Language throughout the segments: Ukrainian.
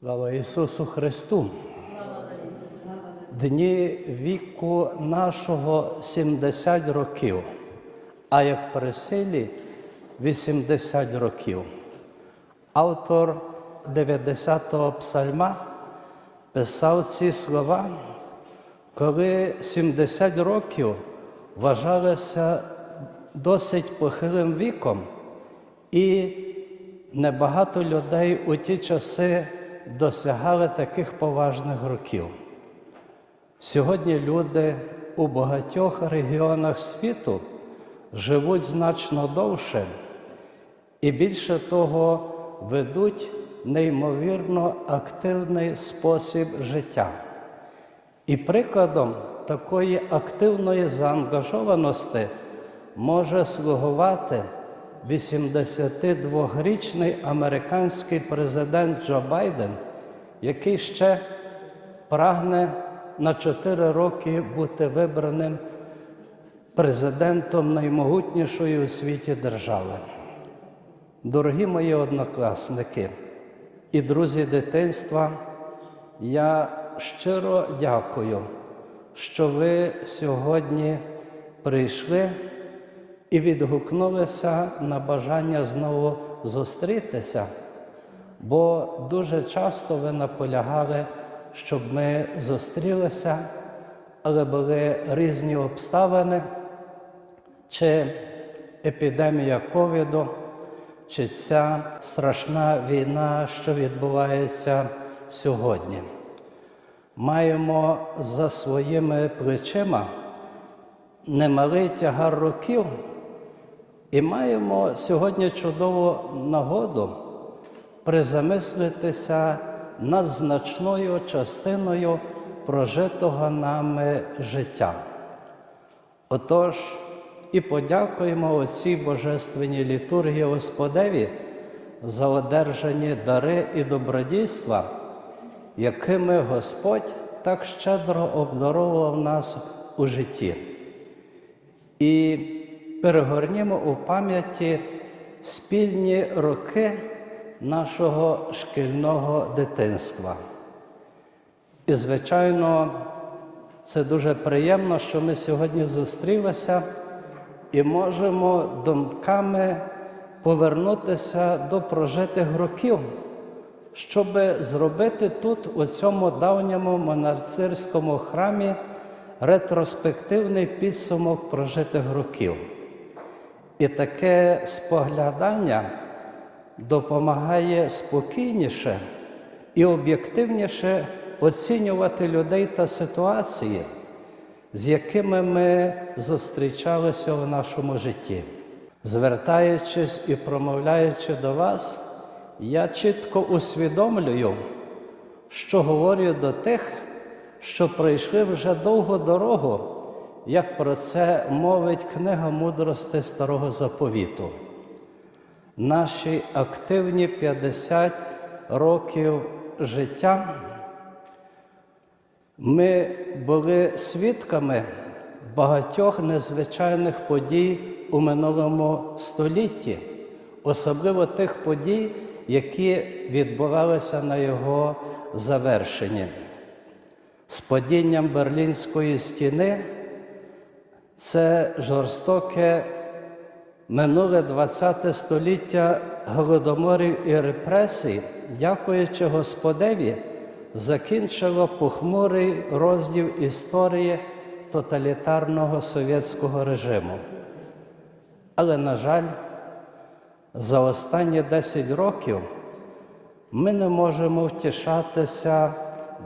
Слава Ісусу Христу! Дні віку нашого 70 років, а як при силі 80 років. Автор 90-го псальма писав ці слова, коли 70 років вважалося досить похилим віком, і небагато людей у ті часи досягали таких поважних років. Сьогодні люди у багатьох регіонах світу живуть значно довше і більше того ведуть неймовірно активний спосіб життя. І прикладом такої активної заангажованості може слугувати 82-річний американський президент Джо Байден, який ще прагне на 4 роки бути вибраним президентом наймогутнішої у світі держави. Дорогі мої однокласники і друзі дитинства, я щиро дякую, що ви сьогодні прийшли і відгукнулися на бажання знову зустрітися, бо дуже часто ви наполягали, щоб ми зустрілися, але були різні обставини, чи епідемія ковіду, чи ця страшна війна, що відбувається сьогодні. Маємо за своїми плечима немалий тягар років, і маємо сьогодні чудову нагоду призамислитися над значною частиною прожитого нами життя. Отож, і подякуємо оцій Божественній літургії Господеві за одержані дари і добродійства, якими Господь так щедро обдаровував нас у житті. І перегорнімо у пам'яті спільні роки нашого шкільного дитинства. І, звичайно, це дуже приємно, що ми сьогодні зустрілися і можемо думками повернутися до прожитих років, щоб зробити тут, у цьому давньому монастирському храмі, ретроспективний підсумок прожитих років. І таке споглядання допомагає спокійніше і об'єктивніше оцінювати людей та ситуації, з якими ми зустрічалися в нашому житті. Звертаючись і промовляючи до вас, я чітко усвідомлюю, що говорю до тих, що пройшли вже довгу дорогу, як про це мовить книга мудрости Старого Заповіту. Наші активні 50 років життя ми були свідками багатьох незвичайних подій у минулому столітті, особливо тих подій, які відбувалися на його завершенні. З падінням Берлінської стіни це жорстоке минуле ХХ століття голодоморів і репресій, дякуючи Господеві, закінчило похмурий розділ історії тоталітарного совєтського режиму. Але, на жаль, за останні 10 років ми не можемо втішатися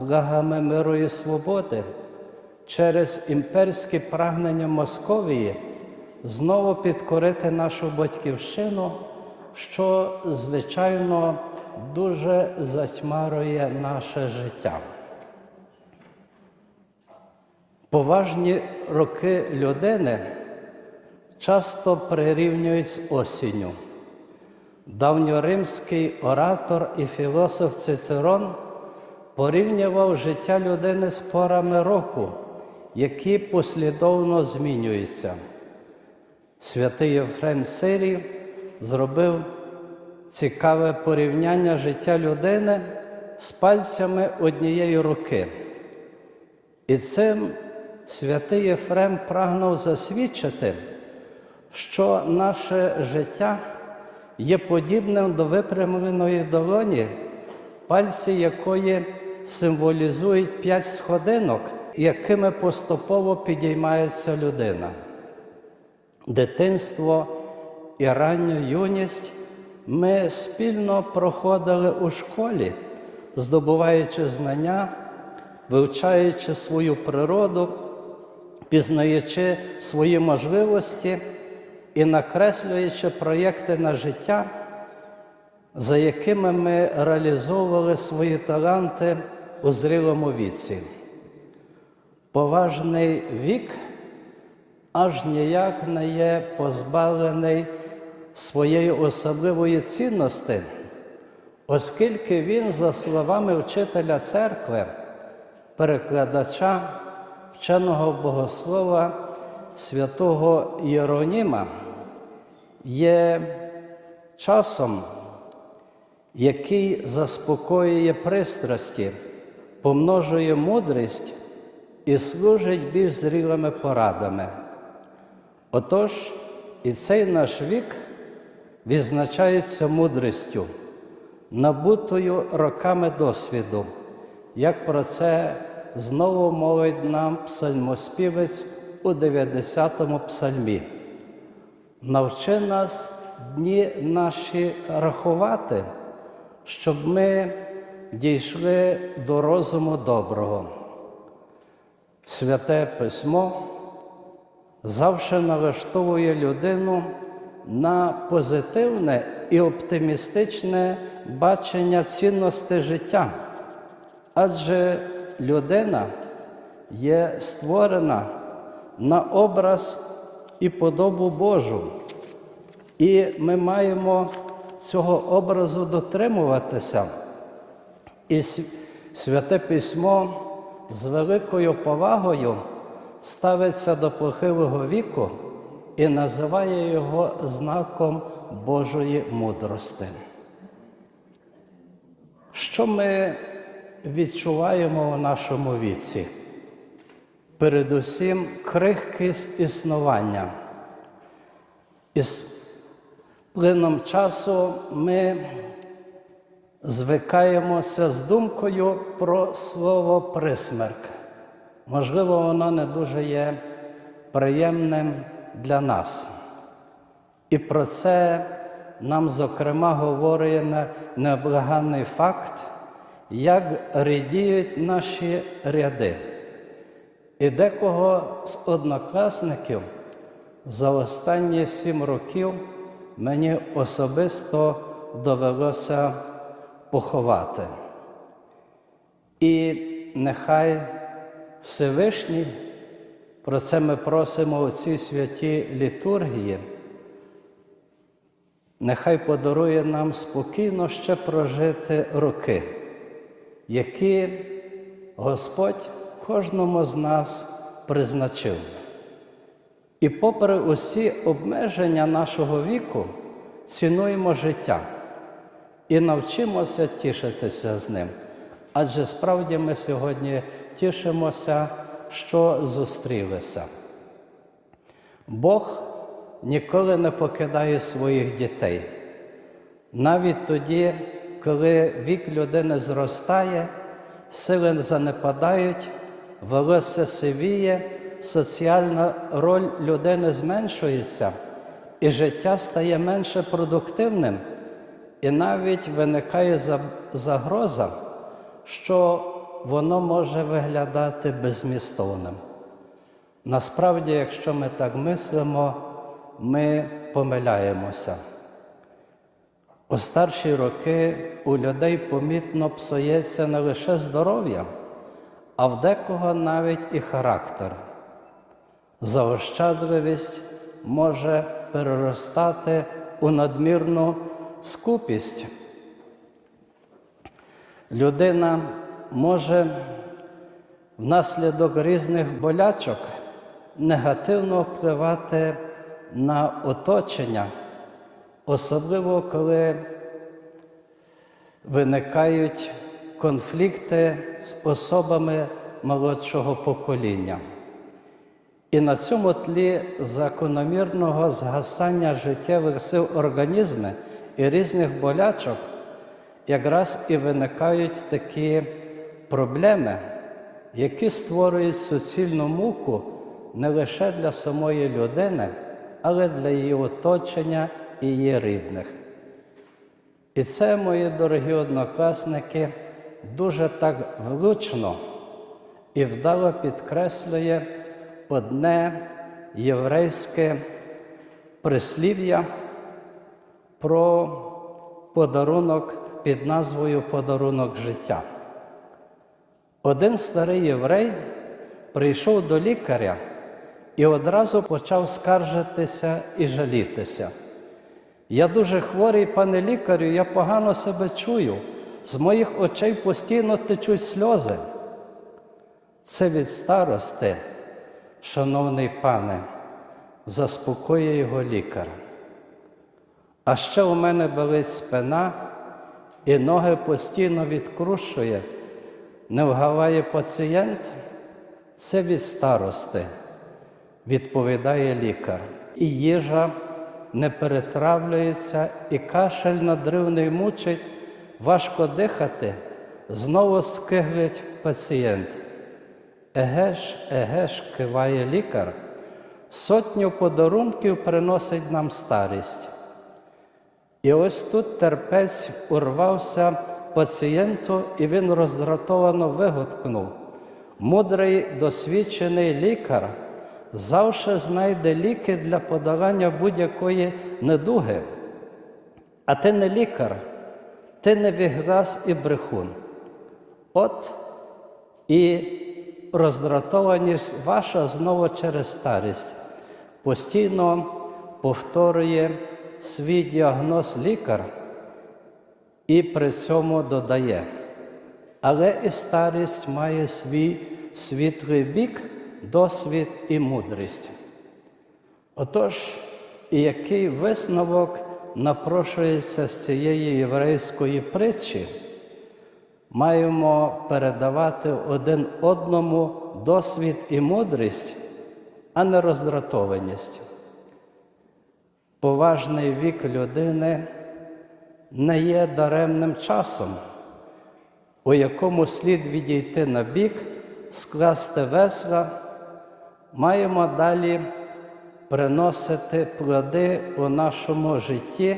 благами миру і свободи через імперські прагнення Московії знову підкорити нашу батьківщину, що, звичайно, дуже затьмарує наше життя. Поважні роки людини часто прирівнюють з осінню. Давньоримський оратор і філософ Цицерон порівнював життя людини з порами року, які послідовно змінюються. Святий Єфрем Сирій зробив цікаве порівняння життя людини з пальцями однієї руки. І цим святий Єфрем прагнув засвідчити, що наше життя є подібним до випрямленої долоні, пальці якої символізують п'ять сходинок, якими поступово підіймається людина. Дитинство і ранню юність ми спільно проходили у школі, здобуваючи знання, вивчаючи свою природу, пізнаючи свої можливості і накреслюючи проєкти на життя, за якими ми реалізовували свої таланти у зрілому віці. Поважний вік аж ніяк не є позбавлений своєї особливої цінності, оскільки він, за словами вчителя церкви, перекладача, вченого богослова святого Єроніма, є часом, який заспокоює пристрасті, помножує мудрість і служить більш зрілими порадами. Отож, і цей наш вік відзначається мудрістю, набутою роками досвіду, як про це знову мовить нам псальмоспівець у 90-му псальмі. Навчи нас дні наші рахувати, щоб ми дійшли до розуму доброго. Святе письмо завжди налаштовує людину на позитивне і оптимістичне бачення цінності життя, адже людина є створена на образ і подобу Божу, і ми маємо цього образу дотримуватися. І святе письмо з великою повагою ставиться до похилого віку і називає його знаком Божої мудрости. Що ми відчуваємо у нашому віці? Передусім крихкість існування. Із плином часу ми звикаємося з думкою про слово присмерк. Можливо, воно не дуже є приємним для нас. І про це нам, зокрема, говорить необлаганний факт, як рідіють наші ряди. І декого з однокласників за останні сім років мені особисто довелося поховати. І нехай Всевишній, про це ми просимо у цій святій літургії, нехай подарує нам спокійно ще прожити роки, які Господь кожному з нас призначив. І попри усі обмеження нашого віку, цінуємо життя і навчимося тішитися з ним. Адже справді ми сьогодні тішимося, що зустрілися. Бог ніколи не покидає своїх дітей. Навіть тоді, коли вік людини зростає, сили занепадають, волосся сивіє, соціальна роль людини зменшується, і життя стає менше продуктивним, і навіть виникає загроза, що воно може виглядати безмістовним. Насправді, якщо ми так мислимо, ми помиляємося. У старші роки у людей помітно псується не лише здоров'я, а в декого навіть і характер. Заощадливість може переростати у надмірну скупість. Людина може внаслідок різних болячок негативно впливати на оточення, особливо коли виникають конфлікти з особами молодшого покоління. І на цьому тлі закономірного згасання життєвих сил організму і різних болячок якраз і виникають такі проблеми, які створюють суцільну муку не лише для самої людини, але для її оточення і її рідних. І це, мої дорогі однокласники, дуже так влучно і вдало підкреслює одне єврейське прислів'я про подарунок під назвою Подарунок життя. Один старий єврей прийшов до лікаря і одразу почав скаржитися і жалітися. Я дуже хворий, пане лікарю, я погано себе чую, з моїх очей постійно течуть сльози. Це від старости, шановний пане, заспокоює його лікар. А ще у мене болить спина, і ноги постійно відкрушує, не вгаває пацієнт, це від старости, відповідає лікар. І їжа не перетравлюється, і кашель надривний мучить, важко дихати, знову скиглить пацієнт. Еге ж, еге ж, киває лікар, сотню подарунків приносить нам старість. І ось тут терпець урвався пацієнту, і він роздратовано вигукнув. Мудрий досвідчений лікар завжди знайде ліки для подолання будь-якої недуги. А ти не лікар, ти не віглас і брехун. От і роздратованість ваша знову через старість постійно повторює свій діагноз лікар і при цьому додає. Але і старість має свій світлий бік, досвід і мудрість. Отож, і який висновок напрошується з цієї єврейської притчі, маємо передавати один одному досвід і мудрість, а не роздратованість. Поважний вік людини не є даремним часом, у якому слід відійти на бік, скласти весла, маємо далі приносити плоди у нашому житті,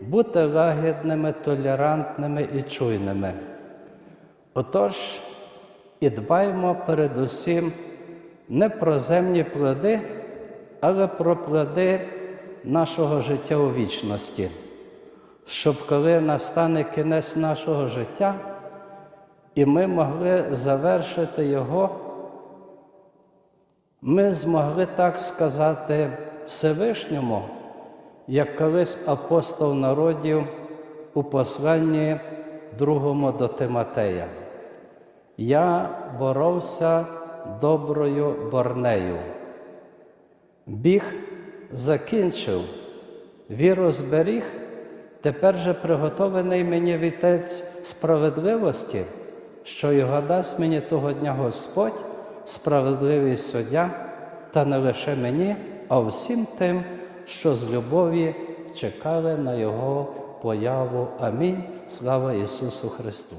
бути лагідними, толерантними і чуйними. Отож, і дбаймо передусім не про земні плоди, але про плоди нашого життя у вічності, щоб коли настане кінець нашого життя, і ми могли завершити його, ми змогли так сказати Всевишньому, як колись апостол народів у посланні другому до Тимотея. Я боровся доброю борнею. Біг закінчив, віру зберіг, тепер же приготований мені вітець справедливості, що його дасть мені того дня Господь, справедливий суддя, та не лише мені, а всім тим, що з любові чекали на Його появу. Амінь. Слава Ісусу Христу!